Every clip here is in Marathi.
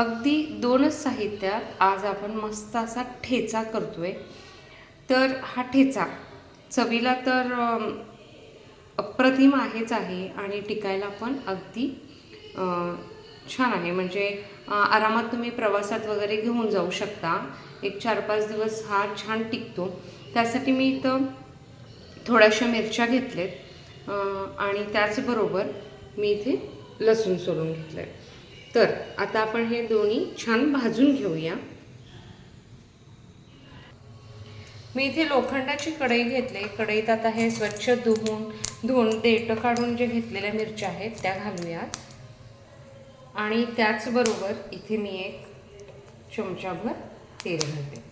अगदी दोनच साहित्यात आज आपण मस्त असा ठेचा करतो आहे तर हा ठेचा चवीला तर अप्रतिम आहेच आहे आणि टिकायला पण अगदी छान आहे. म्हणजे आरामात तुम्ही प्रवासात वगैरे घेऊन जाऊ शकता. एक चार पाच दिवस हा छान टिकतो. त्यासाठी मी इथं थोड्याशा मिरच्या घेतलेत आणि त्याचबरोबर मी इथे लसूण सोलून घेतलं आहे तर आता आपण हे दोन्ही छान भाजून घेऊया. मी इथे लोखंडाची कढई घेतली. कढईत आता हे स्वच्छ धुवून धुवून देठ काढून जे घेतलेल्या मिरच्या आहेत त्या घालूयात. आणि त्याचबरोबर इथे मी एक चमचाभर तेल घालते.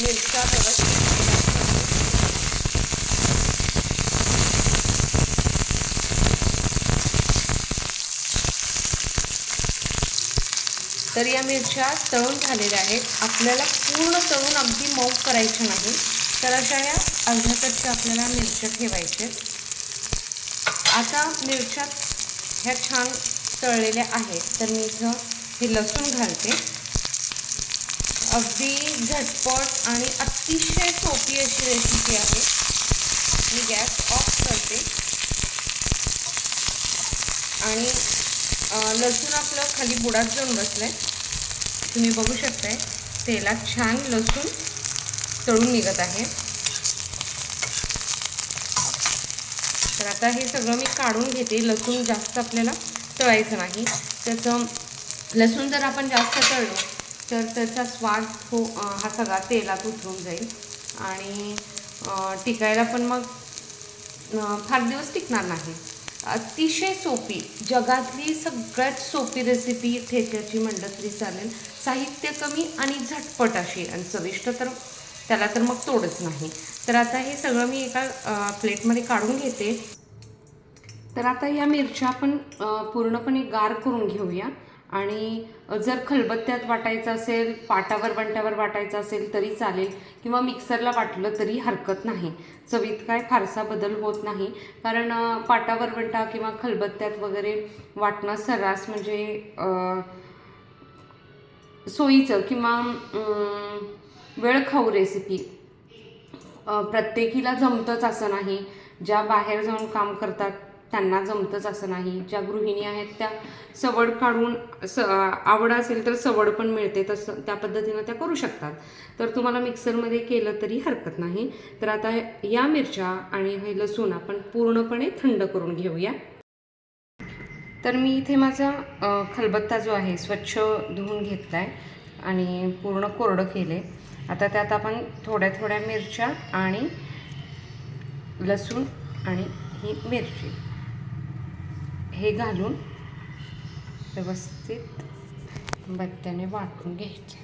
मिरच्या व्यवस्थित तर या मिरच्या तळून झालेल्या आहेत. आपल्याला पूर्ण तळून अगदी मऊ करायचे नाही. तर अशा या अर्ध्या कच्च्या आपल्याला मिरच्या ठेवायच्या आता मिरच्या ह्या छान तळलेल्या आहेत. तर मी इथं हे लसूण घालते. अगदी झटपट आणि अतिशय सोपी अशी रेसिपी आहे. मी गॅस ऑफ करते. आणि लसूण आपलं खाली बुडात जाऊन बसलं आहे तुम्ही बघू शकताय तेलात छान लसूण तळून निघत आहे. तर आता हे सगळं मी काढून घेते. लसूण जास्त आपल्याला तळायचं नाही. त्याचं लसूण जर आपण जास्त तळलो तर त्याचा स्वाद हो हा सगळा तेलात उतरून जाईल. आणि टिकायला पण मग फार दिवस टिकणार नाही. अतिशय सोपी जगातली सगळ्यात सोपी रेसिपी ठेच्याची म्हणलं तरी चालेल. साहित्य कमी आणि झटपट अशी आणि चविष्ट तर त्याला तर मग तोडच नाही. तर आता हे सगळं मी एका प्लेटमध्ये काढून घेते. तर आता या मिरच्या आपण पूर्णपणे गार करून घेऊया. आणि जर खलबत्त्यात वाटायचं असेल पाटावर बंट्यावर वाटायचं असेल तरी चालेल किंवा मिक्सरला वाटलं तरी हरकत नाही. चवीत काय फारसा बदल होत नाही. कारण पाटावर बंटा किंवा खलबत्त्यात वगैरे वाटणं सर्रास म्हणजे सोयीचं किंवा वेळ खाऊ रेसिपी प्रत्येकीला जमतंच असं नाही. ज्या बाहेर जाऊन काम करतात त्यांना जमतंच असं नाही. ज्या गृहिणी आहेत त्या सवड काढून स आवड असेल तर सवड पण मिळते. तसं त्या पद्धतीनं त्या करू शकतात. तर तुम्हाला मिक्सरमध्ये केलं तरी हरकत नाही. तर आता या मिरच्या आणि हे लसूण आपण पूर्णपणे थंड करून घेऊया. तर मी इथे माझा खलबत्ता जो आहे स्वच्छ धुवून घेतला आहे आणि पूर्ण कोरडं केले. आता त्यात आपण थोड्या थोड्या मिरच्या आणि लसूण आणि ही मिरची. हे घालून व्यवस्थित बत्त्याने वाटून घ्यायचे.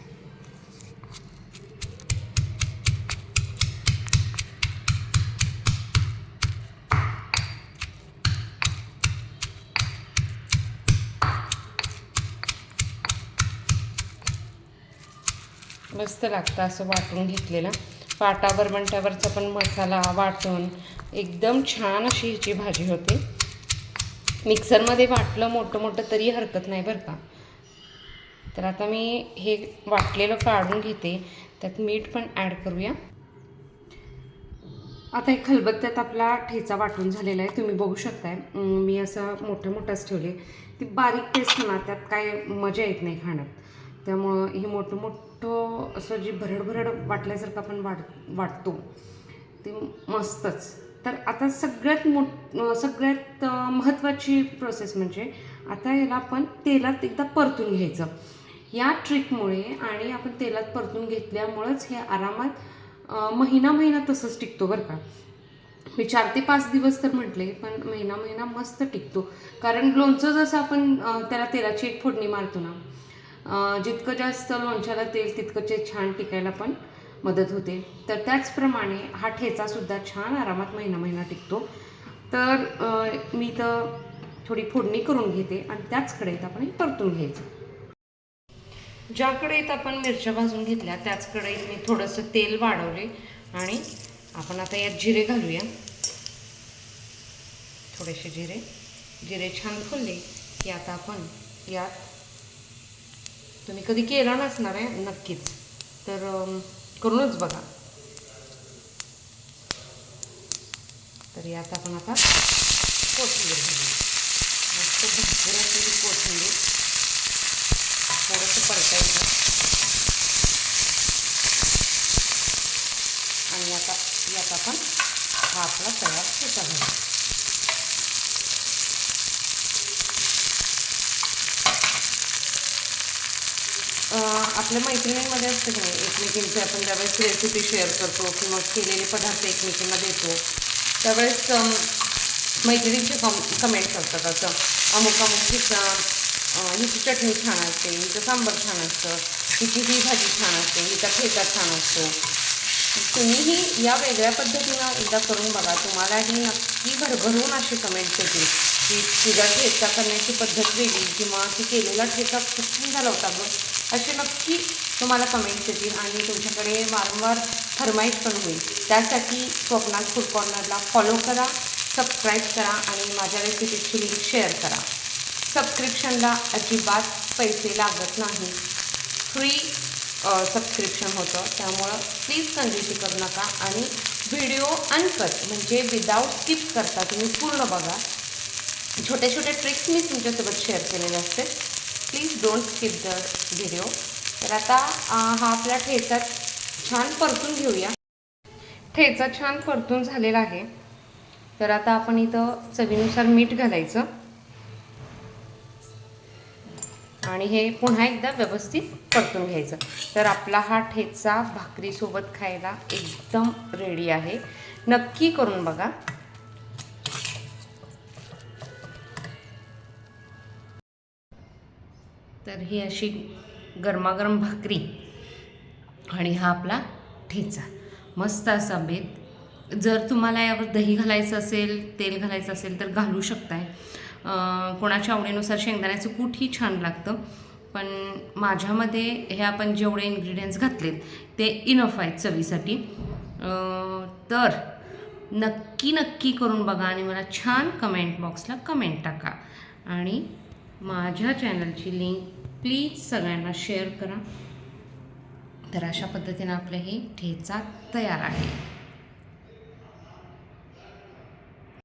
मस्त लागतं असं वाटून घेतलेलं. पाटावर बंट्यावरचा पण मसाला वाटून एकदम छान अशी ह्याची भाजी होते. मिक्सरमध्ये वाटलं मोठं मोठं तरी हरकत नाही बरं का. तर आता मी हे वाटलेलं काढून घेते. त्यात मीठ पण ॲड करूया. आता एक खलबत्त्यात आपला ठेचा वाटून झालेला आहे. तुम्ही बघू शकताय. मी असं मोठं मोठंच ठेवले. ती बारीक पेस्ट ना त्यात काय मजा येत नाही खाण्यात. त्यामुळं हे मोठं मोठं असं जी भरड भरड वाटल्यासारखं आपण वाट वाटतो ते मस्तच. तर आता सगळ्यात मोठ सगळ्यात महत्त्वाची प्रोसेस म्हणजे आता याला आपण तेलात एकदा परतून घ्यायचं. या ट्रिकमुळे आणि आपण तेलात परतून घेतल्यामुळंच हे आरामात महिना महिना तसंच टिकतो बरं का. मी चार ते पाच दिवस तर म्हटले पण महिना महिना मस्त टिकतो. कारण लोणचं जसं आपण त्याला तेलाची एक फोडणी मारतो ना जितकं जास्त लोणच्याला तेल तितकं ते छान टिकायला पण मदत होते. तर त्याचप्रमाणे हा ठेचासुद्धा छान आरामात महिना महिना टिकतो. तर मी तर थोडी फोडणी करून घेते आणि त्याच कढईत आपण हे परतून घ्यायचं. ज्या कढईत आपण मिरच्या भाजून घेतल्या त्याच कढईत मी थोडंसं तेल वाढवले आणि आपण आता यात जिरे घालूया. थोडेसे जिरे. जिरे छान फुलले की आता आपण यात तुम्ही कधी केला नसणार आहे नक्कीच. तर करूनच बघा. तर यात आपण आता कोथिंबीर घालू मस्त भरपूर असलेली कोथिंबीर. थोडंसं परतायचं. आणि आता यात आपण हा आपला तयार होता घालू आपल्या मैत्रिणींमध्ये असतं की नाही एकमेकींचे आपण ज्यावेळेस रेसिपी शेअर करतो किंवा केलेले पदार्थ एकमेकींना देतो त्यावेळेस मैत्रिणींचे कम कमेंट्स असतात असं अमुक अमुक हिचा हिची चटणी छान असते हिचं सांबर छान असतं हिची ही भाजी छान असते हिचा ठेचा छान असतो. तुम्हीही या वेगळ्या पद्धतीनं एकदा करून बघा. तुम्हालाही नक्की भरभरून अशी कमेंट्स येतील की तुझा ठेचा करण्याची पद्धत वेगळी किंवा ती केलेला ठेचा खूप छान झाला होता गं असे नक्की तुम्हाला कमेंट्स येतील आणि तुमच्याकडे वारंवार फरमाईश पण होईल. त्यासाठी स्वप्नात फूड कॉर्नरला फॉलो करा सबस्क्राईब करा आणि माझ्या रेसिपीची लिंक शेअर करा. सबस्क्रिप्शनला अजिबात पैसे लागत नाही. फ्री सबस्क्रिप्शन होतं. त्यामुळं प्लीज कंजूसी करू नका आणि व्हिडिओ अनकट म्हणजे विदाऊट स्किप करता तुम्ही पूर्ण बघा. छोटे छोटे ट्रिक्स मी तुमच्यासोबत शेअर केलेले असते please don't skip the video तर आता हा आपला ठेचा छान परतून घेऊया. ठेचा छान परतून झालेला आहे. तर आता आपण इथं चवीनुसार मीठ घालायचं. आणि हे पुन्हा एकदा व्यवस्थित परतून घ्यायचं. तर आपला हा ठेचा भाकरीसोबत खायला एकदम रेडी आहे. नक्की करून बघा. तर ही अशी गरमागरम भाकरी आणि हा आपला ठेचा. मस्त असा बेत. जर तुम्हाला यावर दही घालायचं असेल तेल घालायचं असेल तर घालू शकताय. कोणाच्या आवडीनुसार शेंगदाण्याचं कूटही छान लागतं. पण माझ्यामध्ये हे आपण जेवढे इन्ग्रेडियंट्स घातलेत ते इनफ आहेत चवीसाठी. तर नक्की नक्की करून बघा आणि मला छान कमेंट बॉक्सला कमेंट टाका. आणि माझ्या चॅनलची लिंक प्लीज सगळ्यांना शेअर करा. तर अशा पद्धतीनं आपलं हे ठेचा तयार आहे.